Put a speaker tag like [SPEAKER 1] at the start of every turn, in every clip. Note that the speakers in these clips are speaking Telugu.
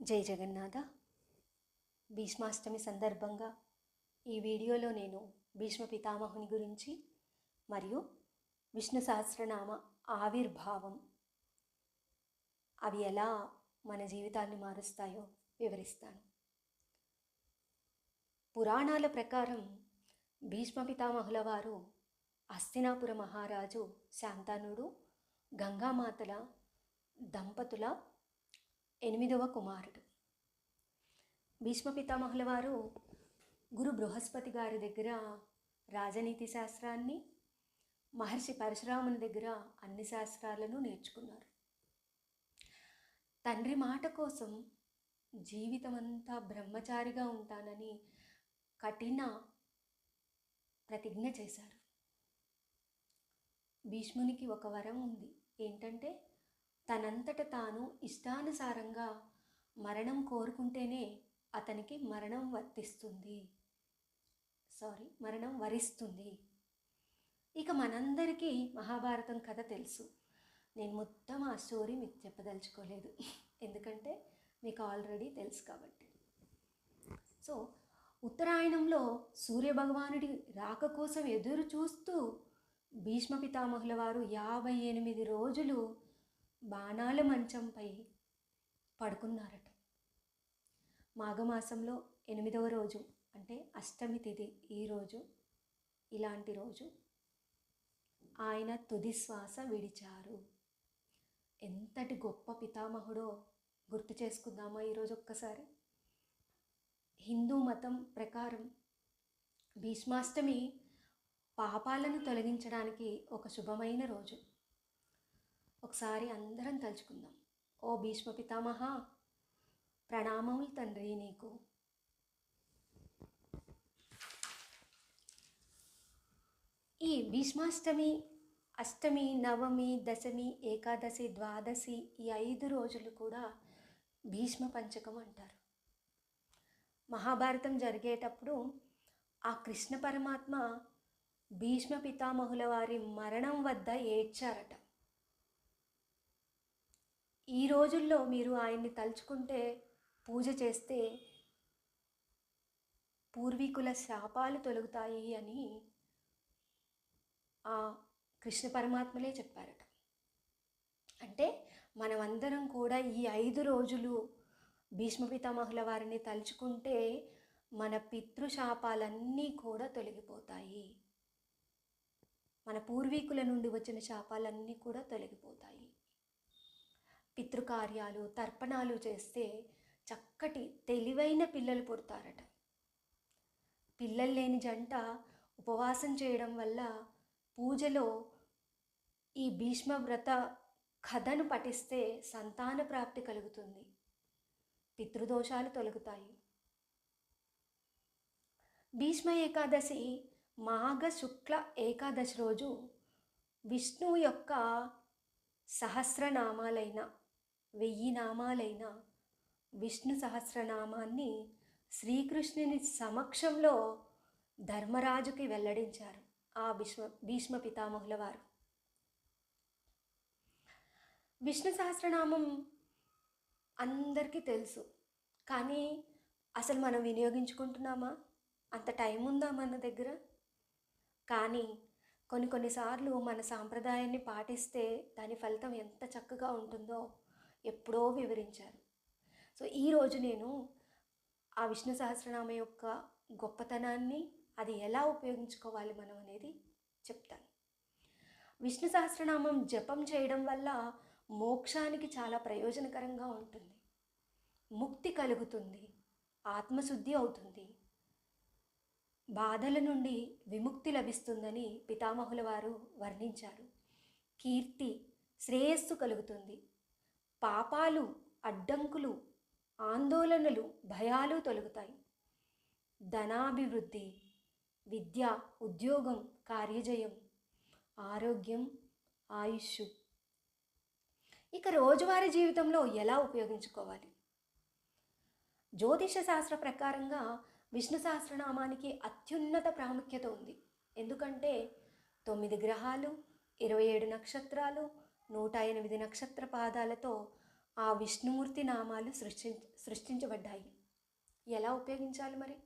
[SPEAKER 1] జై జగన్నాథ. భీష్మాష్టమి సందర్భంగా ఈ వీడియోలో నేను భీష్మ పితామహుని గురించి మరియు విష్ణు సహస్రనామ ఆవిర్భావం. అవి ఎలా మన జీవితాన్ని మారుస్తాయో వివరిస్తాను. పురాణాల ప్రకారం భీష్మ పితామహుల వారు హస్తినాపుర మహారాజు శాంతానుడు గంగామాతల దంపతుల ఎనిమిదవ కుమారుడు. భీష్మ పితామహుల వారు గురు బృహస్పతి గారి దగ్గర రాజనీతి శాస్త్రాన్ని మహర్షి పరశురాముని దగ్గర అన్ని శాస్త్రాలను నేర్చుకున్నారు. తండ్రి మాట కోసం జీవితమంతా బ్రహ్మచారిగా ఉంటానని కఠిన ప్రతిజ్ఞ చేశారు. భీష్మునికి ఒక వరం ఉంది. ఏంటంటే తనంతట తాను ఇష్టానుసారంగా మరణం కోరుకుంటేనే అతనికి మరణం వర్తిస్తుంది. సారీ మరణం వరిస్తుంది. ఇక మనందరికీ మహాభారతం కథ తెలుసు. నేను మొత్తం ఆ స్టోరీ మీకు చెప్పదలుచుకోలేదు. ఎందుకంటే మీకు ఆల్రెడీ తెలుసు కాబట్టి. సో ఉత్తరాయణంలో సూర్యభగవానుడి రాక కోసం ఎదురు చూస్తూ భీష్మ పితామహుల వారు యాభై ఎనిమిది రోజులు బాణాల మంచంపై పడుకున్నారట. మాఘమాసంలో ఎనిమిదవ రోజు అంటే అష్టమి తిథి ఈరోజు ఇలాంటి రోజు ఆయన తుది శ్వాస విడిచారు. ఎంతటి గొప్ప పితామహుడో గుర్తు చేసుకుందామా ఈరోజు ఒక్కసారి? హిందూ మతం ప్రకారం భీష్మాష్టమి పాపాలను తొలగించడానికి ఒక శుభమైన రోజు. ఒకసారి అందరం తలుచుకుందాం. ఓ భీష్మ పితామహ ప్రణామములు తండ్రి నీకు. ఈ భీష్మాష్టమి అష్టమి నవమి దశమి ఏకాదశి ద్వాదశి ఈ ఐదు రోజులు కూడా భీష్మ పంచకం అంటారు. మహాభారతం జరిగేటప్పుడు ఆ కృష్ణ పరమాత్మ భీష్మ పితామహుల వారి మరణం వద్ద ఏడ్చారట. ఈ రోజుల్లో మీరు ఆయన్ని తలుచుకుంటే పూజ చేస్తే పూర్వీకుల శాపాలు తొలగుతాయి అని ఆ కృష్ణ పరమాత్మలే చెప్పారట. అంటే మనమందరం కూడా ఈ ఐదు రోజులు భీష్మ పితామహుల వారిని తలుచుకుంటే మన పితృశాపాలన్నీ కూడా తొలగిపోతాయి. మన పూర్వీకుల నుండి వచ్చిన శాపాలన్నీ కూడా తొలగిపోతాయి. పితృకార్యాలు తర్పణాలు చేస్తే చక్కటి తెలివైన పిల్లలు పుడతారట. పిల్లలు లేని జంట ఉపవాసం చేయడం వల్ల పూజలో ఈ భీష్మ వ్రత కథను పఠిస్తే సంతాన ప్రాప్తి కలుగుతుంది. పితృదోషాలు తొలగుతాయి. భీష్మ ఏకాదశి మాఘ శుక్ల ఏకాదశి రోజు విష్ణువు యొక్క సహస్రనామాలైన వెయ్యి నామాలైన విష్ణు సహస్రనామాన్ని శ్రీకృష్ణుని సమక్షంలో ధర్మరాజుకి వెల్లడించారు ఆ భీష్మ భీష్మ పితామహుల వారు. విష్ణు సహస్రనామం అందరికీ తెలుసు కానీ అసలు మనం వినియోగించుకుంటున్నామా? అంత టైం ఉందా మన దగ్గర? కానీ కొన్ని కొన్నిసార్లు మన సాంప్రదాయాన్ని పాటిస్తే దాని ఫలితం ఎంత చక్కగా ఉంటుందో ఎప్పుడో వివరించారు. సో ఈరోజు నేను ఆ విష్ణు సహస్రనామ యొక్క గొప్పతనాన్ని అది ఎలా ఉపయోగించుకోవాలి మనం అనేది చెప్తాను. విష్ణు సహస్రనామం జపం చేయడం వల్ల మోక్షానికి చాలా ప్రయోజనకరంగా ఉంటుంది. ముక్తి కలుగుతుంది. ఆత్మశుద్ధి అవుతుంది. బాధల నుండి విముక్తి లభిస్తుందని పితామహుల వారు వర్ణించారు. కీర్తి శ్రేయస్సు కలుగుతుంది. పాపాలు అడ్డంకులు ఆందోళనలు భయాలు తొలగుతాయి. ధనాభివృద్ధి విద్య ఉద్యోగం కార్యజయం ఆరోగ్యం ఆయుష్ ఇక రోజువారీ జీవితంలో ఎలా ఉపయోగించుకోవాలి? జ్యోతిష శాస్త్ర ప్రకారంగా విష్ణు సహస్రనామానికి అత్యున్నత ప్రాముఖ్యత ఉంది. ఎందుకంటే తొమ్మిది గ్రహాలు ఇరవై ఏడు నక్షత్రాలు నూట ఎనిమిది నక్షత్ర పాదాలతో ఆ విష్ణుమూర్తి నామాలు సృష్టి సృష్టించబడ్డాయి. ఎలా ఉపయోగించాలి మరి?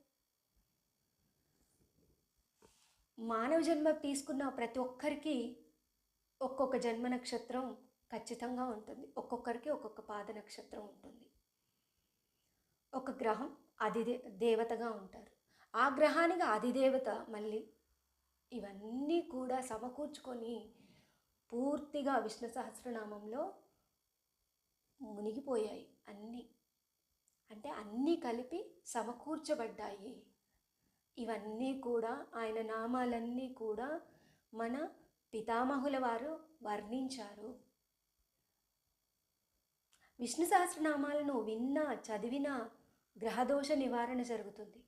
[SPEAKER 1] మానవ జన్మ తీసుకున్న ప్రతి ఒక్కరికి ఒక్కొక్క జన్మ నక్షత్రం ఖచ్చితంగా ఉంటుంది. ఒక్కొక్కరికి ఒక్కొక్క పాద నక్షత్రం ఉంటుంది. ఒక గ్రహం అధిదే దేవతగా ఉంటారు. ఆ గ్రహానికి అధిదేవత మళ్ళీ ఇవన్నీ కూడా సమకూర్చుకొని పూర్తిగా విష్ణు సహస్రనామంలో మునిగిపోయాయి అన్నీ. అంటే అన్నీ కలిపి సమకూర్చబడ్డాయి. ఇవన్నీ కూడా ఆయన నామాలన్నీ కూడా మన పితామహుల వారు వర్ణించారు. విష్ణు సహస్రనామాలను విన్నా చదివినా గ్రహదోష నివారణ జరుగుతుంది.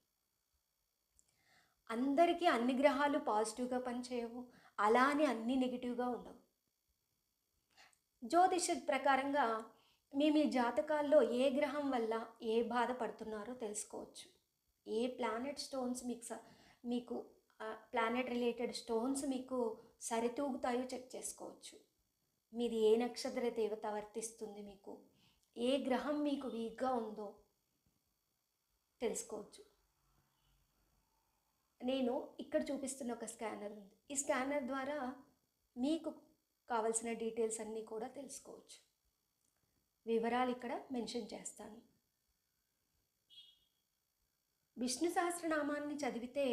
[SPEAKER 1] అందరికీ అన్ని గ్రహాలు పాజిటివ్గా పనిచేయవు. అలానే అని అన్నీ నెగిటివ్గా ఉండవు. జ్యోతిష ప్రకారంగా మీ మీ జాతకాల్లో ఏ గ్రహం వల్ల ఏ బాధ పడుతున్నారో తెలుసుకోవచ్చు. ఏ ప్లానెట్ స్టోన్స్ మీకు స- మీకు ప్లానెట్ రిలేటెడ్ స్టోన్స్ మీకు సరితూగుతాయో చెక్ చేసుకోవచ్చు. మీది ఏ నక్షత్ర దేవత వర్తిస్తుంది మీకు? ఏ గ్రహం మీకు వీక్గా ఉందో తెలుసుకోవచ్చు. నేను ఇక్కడ చూపిస్తున్న ఒక స్కానర్ ఉంది. ఈ స్కానర్ ద్వారా మీకు కావలసిన డీటెయిల్స్ అన్నీ కూడా తెలుసుకోవచ్చు. వివరాలు ఇక్కడ మెన్షన్ చేస్తాను. విష్ణు సహస్రనామాన్ని చదివితే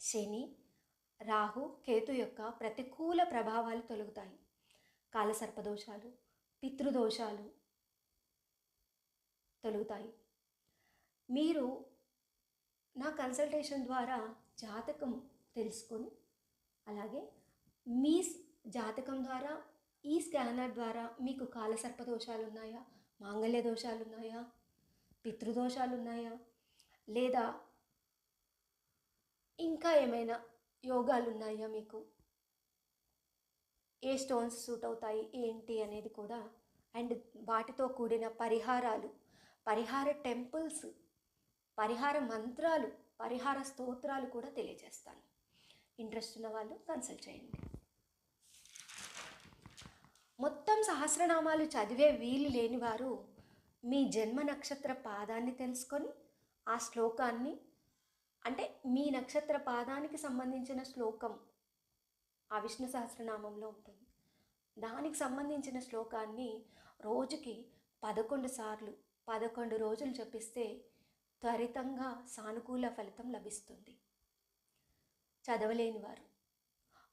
[SPEAKER 1] శని రాహు కేతు యొక్క ప్రతికూల ప్రభావాలు తొలగుతాయి. కాలసర్పదోషాలు పితృదోషాలు తొలగుతాయి. మీరు నా కన్సల్టేషన్ ద్వారా జాతకం తెలుసుకొని అలాగే మీ జాతకం ద్వారా ఈ స్కానర్ ద్వారా మీకు కాలసర్ప దోషాలు ఉన్నాయా మాంగళ్య దోషాలు ఉన్నాయా పితృదోషాలు ఉన్నాయా లేదా ఇంకా ఏమైనా యోగాలు ఉన్నాయా మీకు? ఏ స్టోన్స్ సూట్ అవుతాయి? ఏంటి అనేది కూడా అండ్ వాటితో కూడిన పరిహారాలు. పరిహార టెంపుల్స్ పరిహార మంత్రాలు పరిహార స్తోత్రాలు కూడా తెలియజేస్తాను. ఇంట్రెస్ట్ ఉన్న వాళ్ళు కన్సల్ట్ చేయండి. మొత్తం సహస్రనామాలు చదివే వీలు లేని వారు మీ జన్మ నక్షత్ర పాదాన్ని తెలుసుకొని ఆ శ్లోకాన్ని అంటే మీ నక్షత్ర పాదానికి సంబంధించిన శ్లోకం ఆ విష్ణు సహస్రనామంలో ఉంటుంది. దానికి సంబంధించిన శ్లోకాన్ని రోజుకి పదకొండు సార్లు పదకొండు రోజులు జపిస్తే త్వరితంగా సానుకూల ఫలితం లభిస్తుంది. చదవలేని వారు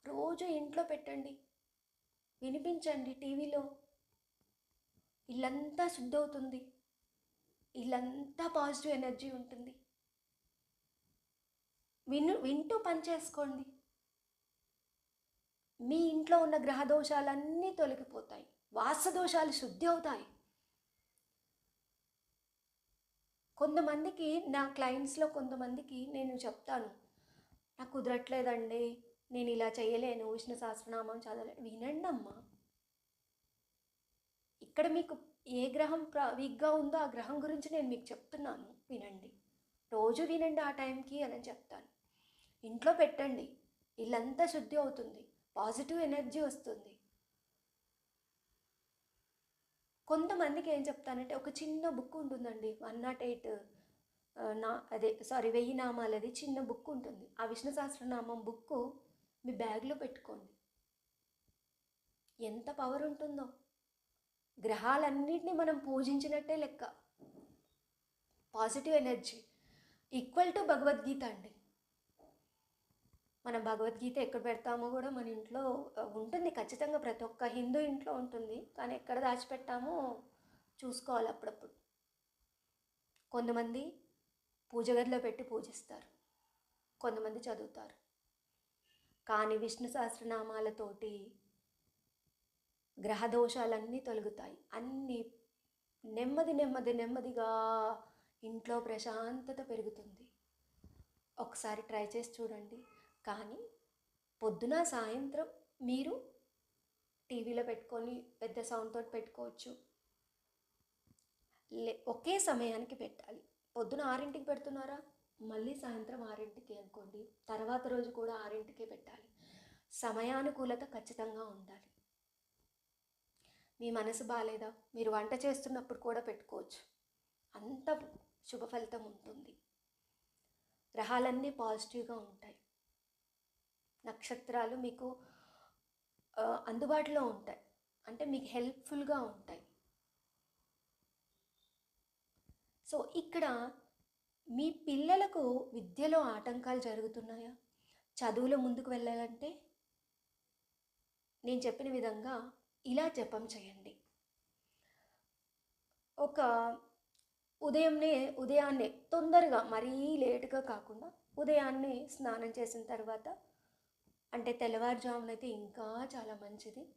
[SPEAKER 1] రోజు ఇంట్లో పెట్టండి. వినిపించండి టీవీలో. ఇల్లంతా శుద్ధవుతుంది. ఇల్లంతా పాజిటివ్ ఎనర్జీ ఉంటుంది. విను వింటూ పని చేసుకోండి. మీ ఇంట్లో ఉన్న గ్రహ దోషాలన్నీ తొలగిపోతాయి. వాసదోషాలు శుద్ధి అవుతాయి. కొంతమందికి నా క్లయింట్స్లో కొంతమందికి నేను చెప్తాను నాకు కుదరట్లేదండి. నేను ఇలా చేయలేను విష్ణు సహస్రనామం చదవలేను. వినండి అమ్మా ఇక్కడ మీకు ఏ గ్రహం ప్ర వీక్గా ఉందో ఆ గ్రహం గురించి నేను మీకు చెప్తున్నాను. వినండి. రోజు వినండి ఆ టైంకి అని చెప్తాను. ఇంట్లో పెట్టండి. ఇల్లంతా శుద్ధి అవుతుంది. పాజిటివ్ ఎనర్జీ వస్తుంది. కొంతమందికి ఏం చెప్తానంటే ఒక చిన్న బుక్ ఉంటుందండి. వన్ నాట్ ఎయిట్ నా అదే సారీ వెయ్యి నామాలది చిన్న బుక్ ఉంటుంది. ఆ విష్ణు సహస్రనామం బుక్ మీ బ్యాగ్లో పెట్టుకోండి. ఎంత పవర్ ఉంటుందో. గ్రహాలన్నింటినీ మనం పూజించినట్టే లెక్క. Positive energy equal to Bhagavad Gita అండి. మనం భగవద్గీత ఎక్కడ పెడతామో కూడా మన ఇంట్లో ఉంటుంది ఖచ్చితంగా ప్రతి ఒక్క హిందూ ఇంట్లో ఉంటుంది. కానీ ఎక్కడ దాచిపెట్టామో చూసుకోవాలి అప్పుడప్పుడు. కొంతమంది పూజ గదిలో పెట్టి పూజిస్తారు. కొంతమంది చదువుతారు. కానీ విష్ణు సహస్రనామాలతోటి గ్రహదోషాలన్నీ తొలగుతాయి. అన్నీ నెమ్మది నెమ్మది నెమ్మదిగా ఇంట్లో ప్రశాంతత పెరుగుతుంది. ఒకసారి ట్రై చేసి చూడండి. కానీ పొద్దున సాయంత్రం మీరు టీవీలో పెట్టుకొని పెద్ద సౌండ్తో పెట్టుకోవచ్చు. లే ఒకే సమయానికి పెట్టాలి. పొద్దున ఆరింటికి పెడుతున్నారా? మళ్ళీ సాయంత్రం ఆరింటికి అనుకోండి. తర్వాత రోజు కూడా ఆరింటికే పెట్టాలి. సమయానుకూలత ఖచ్చితంగా ఉండాలి. మీ మనసు బాగాలేదా మీరు వంట చేస్తున్నప్పుడు కూడా పెట్టుకోవచ్చు. అంత శుభ ఫలితం ఉంటుంది. గ్రహాలన్నీ పాజిటివ్గా ఉంటాయి. నక్షత్రాలు మీకు అందుబాటులో ఉంటాయి. అంటే మీకు హెల్ప్ఫుల్గా ఉంటాయి. సో ఇక్కడ మీ పిల్లలకు విద్యలో ఆటంకాలు జరుగుతున్నాయా? చదువులో ముందుకు వెళ్ళాలంటే? నేను చెప్పిన విధంగా ఇలా జపం చేయండి. ఒక ఉదయంనే ఉదయాన్నే తొందరగా మరీ లేటుగా కాకుండా ఉదయాన్నే స్నానం చేసిన తర్వాత అంటే తెల్లవారుజామునైతే ఇంకా చాలా మంచిది.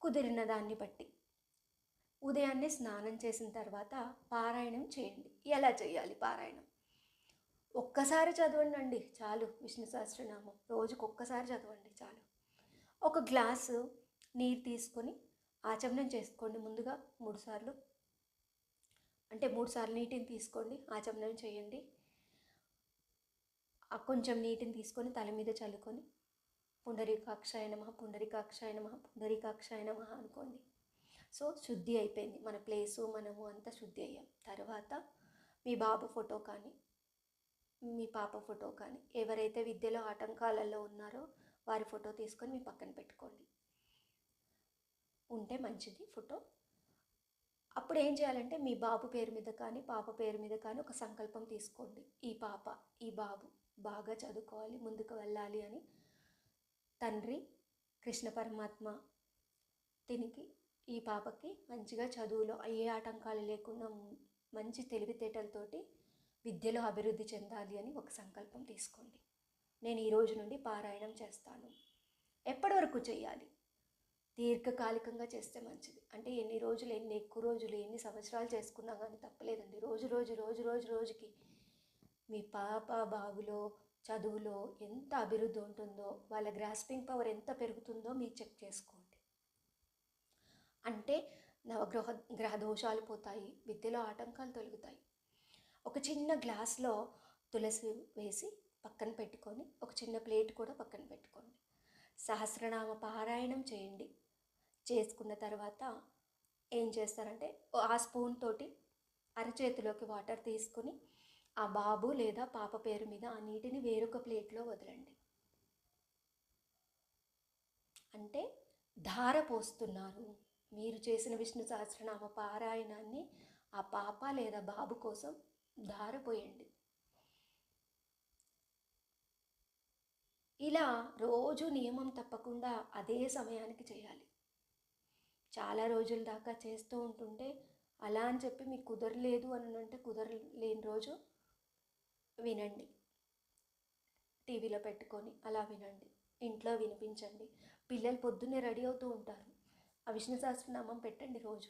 [SPEAKER 1] కుదిరిన దాన్ని బట్టి. ఉదయాన్నే స్నానం చేసిన తర్వాత పారాయణం చేయండి. ఎలా చేయాలి పారాయణం? ఒక్కసారి చదవండి అండి చాలు విష్ణు సహస్రనామం. రోజుకు ఒక్కసారి చదవండి చాలు. ఒక గ్లాసు నీరు తీసుకొని ఆచమనం చేసుకోండి ముందుగా మూడుసార్లు అంటే మూడుసార్లు నీటిని తీసుకోండి ఆచమనం చేయండి. కొంచెం నీటిని తీసుకొని తల మీద చల్లుకొని పుండరీకాక్షాయ నమ పుండరీకాక్షాయ నమ పుండరీకాక్షాయ నమ అనుకోండి. సో శుద్ధి అయిపోయింది. మన ప్లేసు మనము అంతా శుద్ధి అయ్యాం. తర్వాత మీ బాబు ఫోటో కానీ మీ పాప ఫోటో కానీ ఎవరైతే విద్యలో ఆటంకాలలో ఉన్నారో వారి ఫోటో తీసుకొని మీ పక్కన పెట్టుకోండి. ఉంటే మంచిది ఫోటో. అప్పుడు ఏం చేయాలంటే మీ బాబు పేరు మీద కానీ పాప పేరు మీద కానీ ఒక సంకల్పం తీసుకోండి. ఈ పాప ఈ బాబు బాగా చదువుకోవాలి ముందుకు వెళ్ళాలి అని తండ్రి కృష్ణ పరమాత్మ దీనికి ఈ పాపకి మంచిగా చదువులో ఏ ఆటంకాలు లేకుండా మంచి తెలివితేటలతోటి విద్యలో అభివృద్ధి చెందాలి అని ఒక సంకల్పం తీసుకోండి. నేను ఈ రోజు నుండి పారాయణం చేస్తాను. ఎప్పటి వరకు చేయాలి? దీర్ఘకాలికంగా చేస్తే మంచిది. అంటే ఎన్ని రోజులు ఎన్ని ఎక్కువ రోజులు ఎన్ని సంవత్సరాలు చేసుకున్నా కానీ తప్పలేదండి. రోజు రోజు రోజు రోజు రోజుకి మీ పాప బాబులో చదువులో ఎంత అభివృద్ధి ఉంటుందో వాళ్ళ గ్రాస్పింగ్ పవర్ ఎంత పెరుగుతుందో మీరు చెక్ చేసుకోండి. అంటే నవగ్రహ గ్రహ దోషాలు పోతాయి విద్యలో ఆటంకాలు తొలగుతాయి. ఒక చిన్న గ్లాస్లో తులసి వేసి పక్కన పెట్టుకొని ఒక చిన్న ప్లేట్ కూడా పక్కన పెట్టుకోండి. సహస్రనామ పారాయణం చేయండి. చేసుకున్న తర్వాత ఏం చేస్తారంటే ఆ స్పూన్ తోటి అరచేతిలోకి వాటర్ తీసుకుని ఆ బాబు లేదా పాప పేరు మీద ఆ నీటిని వేరొక ప్లేట్లో వదలండి. అంటే ధార పోస్తున్నారు. మీరు చేసిన విష్ణు సహస్రనామ పారాయణాన్ని ఆ పాప లేదా బాబు కోసం ధారపోయండి. ఇలా రోజు నియమం తప్పకుండా అదే సమయానికి చేయాలి. చాలా రోజుల దాకా చేస్తూ ఉంటుంటే అలా అని చెప్పి మీకు కుదరలేదు అని అంటే కుదరలేని రోజు వినండి. టీవీలో పెట్టుకొని అలా వినండి. ఇంట్లో వినిపించండి. పిల్లలు పొద్దున్నే రెడీ అవుతూ ఉంటారు. ఆ విష్ణు సహస్రనామం పెట్టండి రోజు.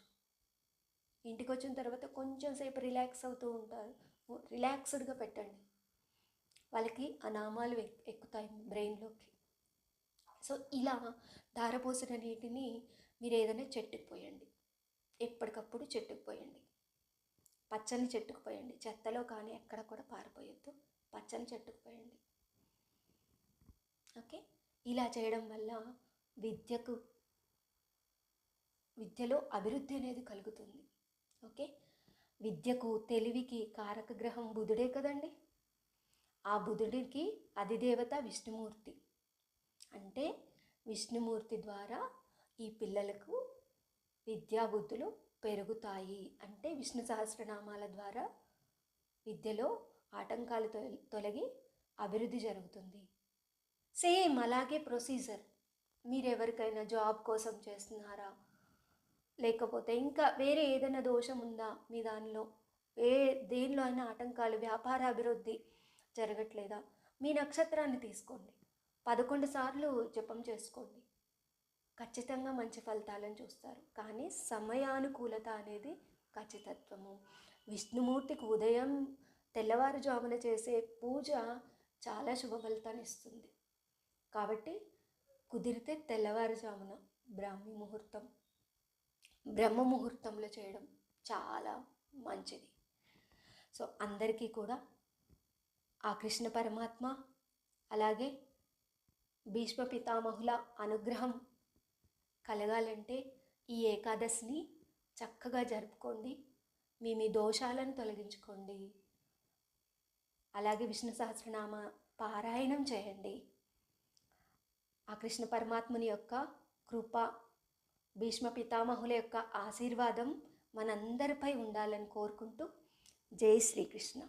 [SPEAKER 1] ఇంటికి వచ్చిన తర్వాత కొంచెం సేపు రిలాక్స్ అవుతూ ఉంటారు. రిలాక్స్డ్గా పెట్టండి. వాళ్ళకి ఆ నామాలు ఎక్కుతాయి బ్రెయిన్లోకి. సో ఇలా ధారపోసిన నీటిని మీరు ఏదైనా చెట్టుకు పోయండి. ఎప్పటికప్పుడు చెట్టుకు పోయండి. పచ్చని చెట్టుకు పోయండి. చెత్తలో కానీ ఎక్కడ కూడా పారిపోయొద్దు. పచ్చని చెట్టుకు పోయండి. ఓకే? ఇలా చేయడం వల్ల విద్యకు విద్యలో అభివృద్ధి అనేది కలుగుతుంది. ఓకే? విద్యకు తెలివికి కారక గ్రహం బుధుడే కదండి? ఆ బుధుడికి అధిదేవత విష్ణుమూర్తి. అంటే విష్ణుమూర్తి ద్వారా ఈ పిల్లలకు విద్యాబుద్ధులు పెరుగుతాయి. అంటే విష్ణు సహస్రనామాల ద్వారా విద్యలో ఆటంకాలు తొల- తొలగి అభివృద్ధి జరుగుతుంది. సేమ్ అలాగే ప్రొసీజర్. మీరు ఎవరికైనా జాబ్ కోసం చేస్తున్నారా? లేకపోతే ఇంకా వేరే ఏదైనా దోషం ఉందా మీ దానిలో? ఏ దేనిలో అయినా ఆటంకాలు వ్యాపార అభివృద్ధి జరగట్లేదా? మీ నక్షత్రాన్ని తీసుకోండి. పదకొండు సార్లు జపం చేసుకోండి. ఖచ్చితంగా మంచి ఫలితాలను చూస్తారు. కానీ సమయానుకూలత అనేది ఖచ్చితత్వము. విష్ణుమూర్తికి ఉదయం తెల్లవారుజామున చేసే పూజ చాలా శుభ ఫలితాన్ని ఇస్తుంది. కాబట్టి కుదిరితే తెల్లవారుజామున బ్రాహ్మీ ముహూర్తం బ్రహ్మ ముహూర్తంలో చేయడం చాలా మంచిది. సో అందరికీ కూడా ఆ కృష్ణ పరమాత్మ అలాగే భీష్మ పితామహుల అనుగ్రహం కలగాలంటే ఈ ఏకాదశిని చక్కగా జరుపుకోండి. మీ మీ దోషాలను తొలగించుకోండి. అలాగే విష్ణు సహస్రనామ పారాయణం చేయండి. ఆ కృష్ణ పరమాత్ముని యొక్క కృప భీష్మ పితామహుల యొక్క ఆశీర్వాదం మనందరిపై ఉండాలని కోరుకుంటూ జై శ్రీకృష్ణ.